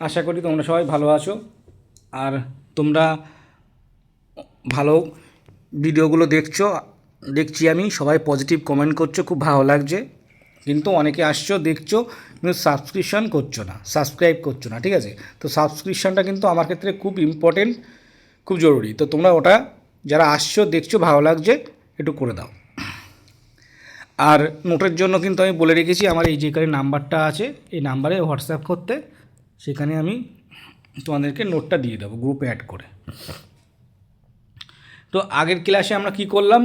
আশা করি তোমরা সবাই ভালো আছো। আর তোমরা ভালো ভিডিওগুলো দেখছ, দেখছি আমি, সবাই পজিটিভ কমেন্ট করছ, খুব ভালো লাগছে। কিন্তু অনেকে আসছো, দেখছ, কিন্তু সাবস্ক্রিপশন করছ না সাবস্ক্রাইব করছ না, ঠিক আছে? তো সাবস্ক্রিপশনটা কিন্তু আমার ক্ষেত্রে খুব ইম্পর্টেন্ট খুব জরুরি। তো তোমরা ওটা যারা আসছো, দেখছ, ভালো লাগছে, একটু করে দাও। আর নোটের জন্য কিন্তু আমি বলে রেখেছি, আমার এই যেখানে নাম্বারটা আছে, এই নাম্বারে হোয়াটসঅ্যাপ করতে। সেখানে আমি তোমাদেরকে নোটটা দিয়ে দেবো গ্রুপে অ্যাড করে। তো আগের ক্লাসে আমরা কি করলাম?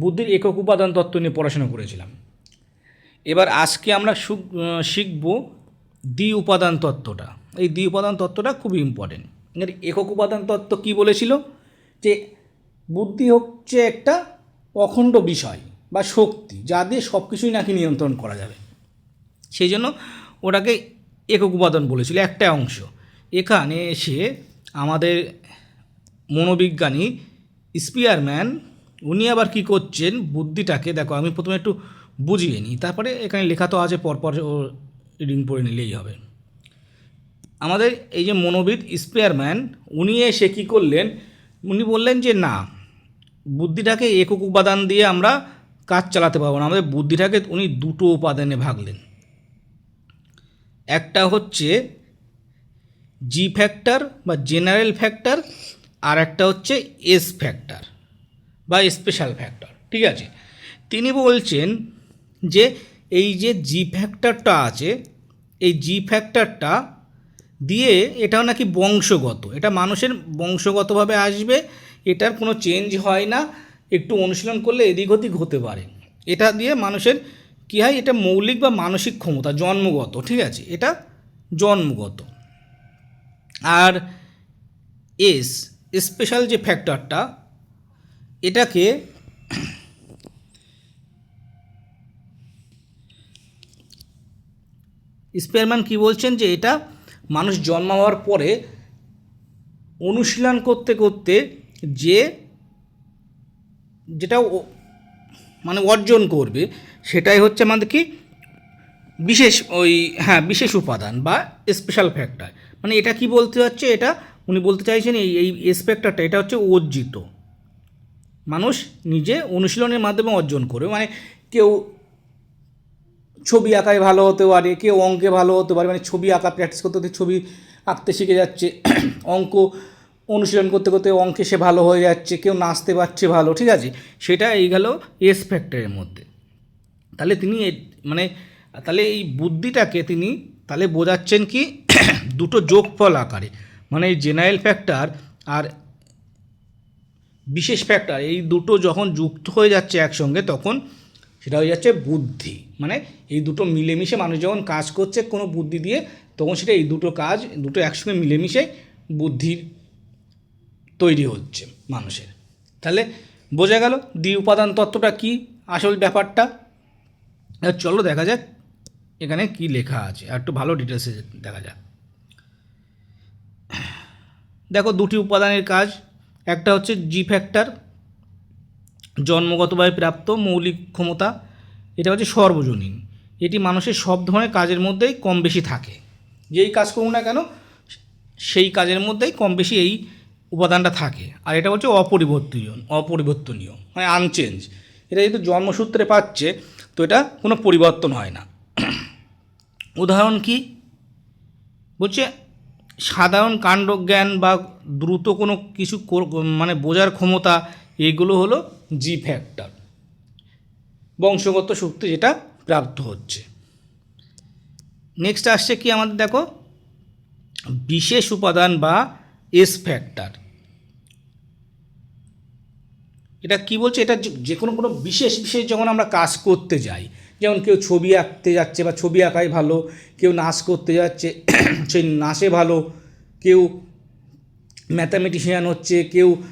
বুদ্ধির একক উপাদান তত্ত্ব নিয়ে পড়াশোনা করেছিলাম। এবার আজকে আমরা শিখব দ্বি উপাদান তত্ত্বটা। এই দ্বি উপাদান তত্ত্বটা খুব ইম্পর্টেন্ট এর একক উপাদান তত্ত্ব কি বলেছিল? যে বুদ্ধি হচ্ছে একটা অখণ্ড বিষয় বা শক্তি, যা দিয়ে সব কিছুই নাকি নিয়ন্ত্রণ করা যাবে। সেই জন্য ওটাকে একক উপাদান বলেছিল, একটা অংশ। এখানে এসে আমাদের মনোবিজ্ঞানী স্পিয়ারম্যান, উনি আবার কী করছেন, বুদ্ধিটাকে, দেখো আমি প্রথমে একটু বুঝিয়ে নিই, তারপরে এখানে লেখা তো আছে, পরপর ও রিডিং পড়ে নিলেই হবে। আমাদের এই যে মনোবিদ স্পেয়ারম্যান, উনি এসে কী করলেন, উনি বললেন যে না, বুদ্ধিটাকে একক উপাদান দিয়ে আমরা কাজ চালাতে পারব না, আমাদের বুদ্ধিটাকে উনি দুটো উপাদানে ভাগলেন। একটা হচ্ছে জি ফ্যাক্টর বা জেনারেল ফ্যাক্টর আর একটা হচ্ছে এস ফ্যাক্টর বা স্পেশাল ফ্যাক্টর ঠিক আছে? তিনি বলছেন যে এই যে জি ফ্যাক্টরটা আছে, এই জি ফ্যাক্টরটা দিয়ে এটাও নাকি বংশগত, এটা মানুষের বংশগতভাবে আসবে, এটার কোনো চেঞ্জ হয় না, একটু অনুশীলন করলে এদিক ওদিক হতে পারে। এটা দিয়ে মানুষের কী হয়? এটা মৌলিক বা মানসিক ক্ষমতা, জন্মগত, ঠিক আছে? এটা জন্মগত। আর এস স্পেশাল যে ফ্যাক্টরটা এটাকে স্পেয়ারম্যান কি বলছেন? যে এটা মানুষ জন্মাবার পরে অনুশীলন করতে করতে যে, যেটা মানে অর্জন করবে, সেটাই হচ্ছে আমাদের কি? বিশেষ ওই হ্যাঁ বিশেষ উপাদান বা স্পেশাল ফ্যাক্টর মানে এটা কি বলতে হচ্ছে এটা উনি বলতে চাইছেন এই এই স্পেক্টারটা এটা হচ্ছে অর্জিত। মানুষ নিজে অনুশীলনের মাধ্যমে অর্জন করে মানে কেউ ছবি আঁকায় ভালো হতে পারে, কেউ অঙ্কে ভালো হতে পারে মানে ছবি আঁকা প্র্যাকটিস করতে করতে ছবি আঁকতে শিখে যাচ্ছে, অঙ্ক অনুশীলন করতে করতে অঙ্কে সে ভালো হয়ে যাচ্ছে, কেউ নাচতে পারছে ভালো, ঠিক আছে? সেটা এই গেল এস ফ্যাক্টরের মধ্যে। তাহলে তিনি মানে তাহলে এই বুদ্ধিটাকে তিনি তাহলে বোঝাচ্ছেন কি, দুটো যোগফল আকারে। মানে এই জেনারেল ফ্যাক্টর আর বিশেষ ফ্যাক্টর এই দুটো যখন যুক্ত হয়ে যাচ্ছে একসঙ্গে, তখন সেটা হয়ে যাচ্ছে বুদ্ধি। মানে এই দুটো মিলেমিশে মানুষ যখন কাজ করছে কোনো বুদ্ধি দিয়ে, তখন সেটা এই দুটো কাজ, দুটো একসঙ্গে মিলেমিশে বুদ্ধির তৈরি হচ্ছে মানুষের। তাহলে বোঝা গেল দ্বি উপাদান তত্ত্বটা কি, আসল ব্যাপারটা? চলো দেখা যাক এখানে কি লেখা আছে, আর একটু ভালো ডিটেলসে দেখা যাক। দেখো দুটি উপাদানের কাজ, একটা হচ্ছে জি ফ্যাক্টর জন্মগতভাবে প্রাপ্ত মৌলিক ক্ষমতা, এটা হচ্ছে সর্বজনীন। এটি মানুষের সব ধরনের কাজের মধ্যেই কম বেশি থাকে। যেই কাজ করুন না কেন, সেই কাজের মধ্যেই কম বেশি এই উপাদানটা থাকে। আর এটা হচ্ছে অপরিবর্তনীয় অপরিবর্তনীয় মানে আনচেঞ্জ এটা যেহেতু জন্মসূত্রে পাচ্ছে, তো এটা কোনো পরিবর্তন হয় না। উদাহরণ কি? বলছে, সাধারণ কাণ্ডজ্ঞান বা দ্রুত কোনো কিছু মানে বোঝার ক্ষমতা, এগুলো হলো জি ফ্যাক্টর বংশগত শক্তি যেটা প্রাপ্ত হচ্ছে। নেক্সট আসছে কি আমাদের দেখো? বিশেষ উপাদান বা এস ফ্যাক্টর এটা কি বলছে? এটা যে- কোনো কোনো বিশেষ বিশেষ যখন আমরা কাজ করতে যাই, যেমন কেউ ছবি আঁকতে যাচ্ছে বা ছবি আঁকায় ভালো, কেউ নাচ করতে যাচ্ছে সেই নাচে ভালো, কেউ ম্যাথামেটিশিয়ান হচ্ছে, কেউ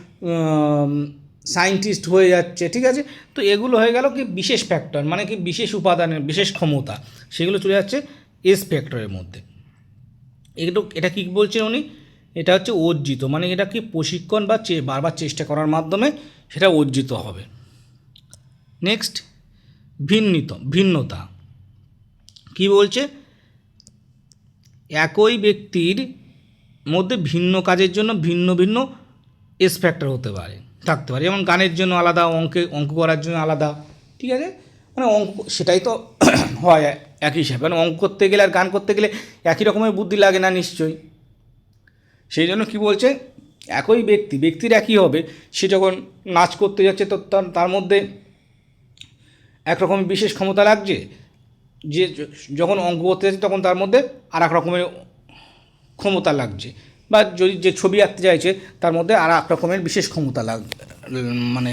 সায়েন্টিস্ট হয়ে যাচ্ছে, ঠিক আছে? তো এগুলো হয়ে গেল কি বিশেষ ফ্যাক্টর মানে কি বিশেষ উপাদানের, বিশেষ ক্ষমতা, সেগুলো চলে যাচ্ছে এস ফ্যাক্টরের মধ্যে। এগুলো, এটা কী বলছেন উনি? এটা হচ্ছে অর্জিত মানে এটা কি প্রশিক্ষণ বা বারবার চেষ্টা করার মাধ্যমে সেটা অর্জিত হবে। নেক্সট ভিন্নিত, ভিন্নতা। কি বলছে? একই ব্যক্তির মধ্যে ভিন্ন কাজের জন্য ভিন্ন ভিন্ন এস হতে পারে, থাকতে পারে। যেমন গানের জন্য আলাদা, অঙ্কে, অঙ্ক করার জন্য আলাদা, ঠিক আছে? মানে অঙ্ক, সেটাই তো হয় একই হিসাবে। মানে অঙ্ক করতে গেলে আর গান করতে গেলে একই রকমের বুদ্ধি লাগে না নিশ্চয়ই। সেই জন্য কী বলছে? একই ব্যক্তি, ব্যক্তির একই হবে। সে যখন নাচ করতে যাচ্ছে, তো তার মধ্যে একরকম বিশেষ ক্ষমতা লাগছে যে যখন অঙ্ক করতে যাচ্ছে, তখন তার মধ্যে আর এক রকমের ক্ষমতা লাগছে। বা যদি যে ছবি আঁকতে চাইছে, তার মধ্যে আর এক রকমের বিশেষ ক্ষমতা লাগ মানে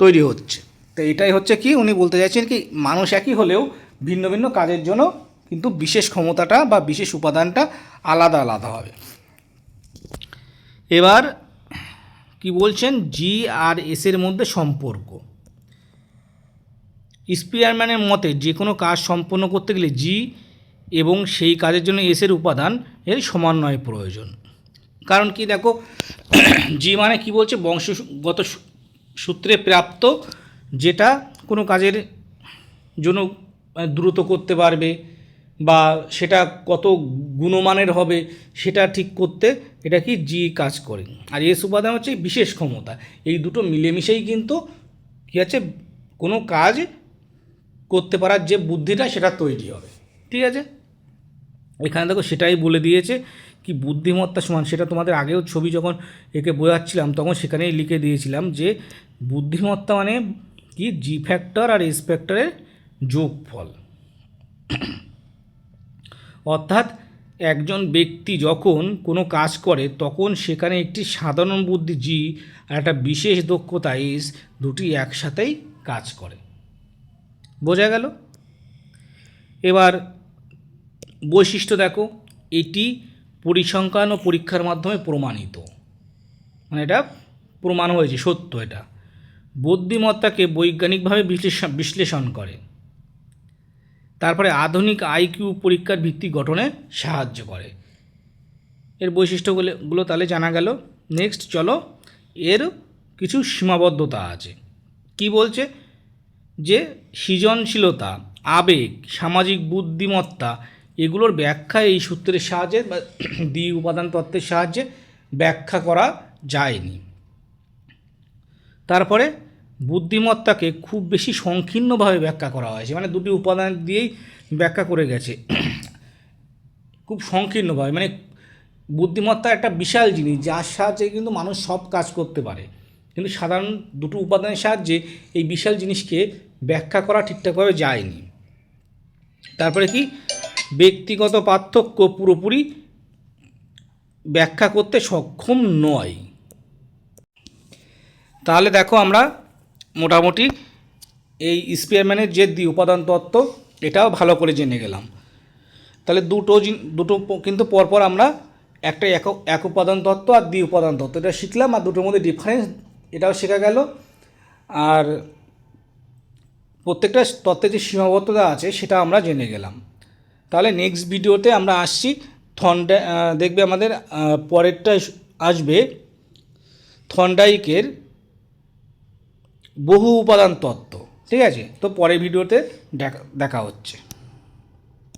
তৈরি হচ্ছে। তো এটাই হচ্ছে কি, উনি বলতে চাইছেন কি, মানুষ একই হলেও ভিন্ন ভিন্ন কাজের জন্য কিন্তু বিশেষ ক্ষমতাটা বা বিশেষ উপাদানটা আলাদা আলাদা হবে। এবার কি বলছেন? জি আর এস এর মধ্যে সম্পর্ক। স্পিয়ারম্যানের মতে যে কোনো কাজ সম্পন্ন করতে গেলে জি এবং সেই কাজের জন্য এসের উপাদান এর সমন্বয় প্রয়োজন। কারণ কি দেখো জি মানে কি বলছে? বংশগত সূত্রে প্রাপ্ত, যেটা কোনো কাজের জন্য মানে দ্রুত করতে পারবে। বা সেটা কত গুণমানের হবে সেটা ঠিক করতে এটা কি জি কাজ করে। আর এস উপাদান হচ্ছে বিশেষ ক্ষমতা। এই দুটো মিলেমিশেই কিন্তু কী আছে, কোনো কাজ করতে পারার যে বুদ্ধিটা সেটা তৈরি হবে। ঠিক আছে? এখানে দেখো সেটাই বলে দিয়েছে কি বুদ্ধিমত্তা সমান। সেটা তোমাদের আগেও ছবি যখন একে বোঝাচ্ছিলাম, তখন সেখানেই লিখে দিয়েছিলাম যে বুদ্ধিমত্তা মানে কি? জি ফ্যাক্টর আর এস ফ্যাক্টরের যোগফল। অর্থাৎ একজন ব্যক্তি যখন কোনো কাজ করে, তখন সেখানে একটি সাধারণ বুদ্ধি জি আর একটা বিশেষ দক্ষতা এস দুটি একসাথেই কাজ করে। বোঝা গেল? এবার বৈশিষ্ট্য দেখো, এটি পরিসংখ্যান ও পরীক্ষার মাধ্যমে প্রমাণিত। মানে এটা প্রমাণ হয়েছে, সত্য এটা। বুদ্ধিমত্তাকে বৈজ্ঞানিকভাবে বিশ্লেষণ বিশ্লেষণ করে। তারপরে আধুনিক আইকিউ পরীক্ষার ভিত্তি গঠনে সাহায্য করে। এর বৈশিষ্ট্যগুলো তাহলে জানা গেল। নেক্সট চলো। এর কিছু সীমাবদ্ধতা আছে। কি বলছে? যে সৃজনশীলতা, আবেগ, সামাজিক বুদ্ধিমত্তা, এগুলোর ব্যাখ্যা এই সূত্রের সাহায্যে বা দ্বি উপাদান তত্ত্বের সাহায্যে ব্যাখ্যা করা যায়নি। তারপরে বুদ্ধিমত্তাকে খুব বেশি সংকীর্ণভাবে ব্যাখ্যা করা হয়েছে। মানে দুটি উপাদান দিয়েই ব্যাখ্যা করে গেছে। খুব সংকীর্ণভাবে। মানে বুদ্ধিমত্তা একটা বিশাল জিনিস, যার সাহায্যে কিন্তু মানুষ সব কাজ করতে পারে। কিন্তু সাধারণ দুটো উপাদানের সাহায্যে এই বিশাল জিনিসকে ব্যাখ্যা করা ঠিকঠাকভাবে যায়নি। তারপরে কি? ব্যক্তিগত পার্থক্য পুরোপুরি ব্যাখ্যা করতে সক্ষম নয়। তাহলে দেখো আমরা মোটামুটি এই স্পিয়ারম্যানের যে দ্বি উপাদান তত্ত্ব, এটাও ভালো করে জেনে গেলাম। তাহলে দুটো দুটো কিন্তু পরপর আমরা একটা এক এক উপাদান তত্ত্ব আর দ্বি উপাদান তত্ত্ব, এটা শিখলাম আর দুটোর মধ্যে ডিফারেন্স এটাও শেখা গেল। আর প্রত্যেকটা তত্ত্বের যে সীমাবদ্ধতা আছে, সেটা আমরা জেনে গেলাম। তাহলে নেক্সট ভিডিওতে আমরা আসছি। থন্ডা দেখবে আমাদের পরেরটা আসবে। থন্ডাইকের বহু উপাদান তত্ত্ব ঠিক আছে? তো পরের ভিডিওতে দেখা দেখা হচ্ছে।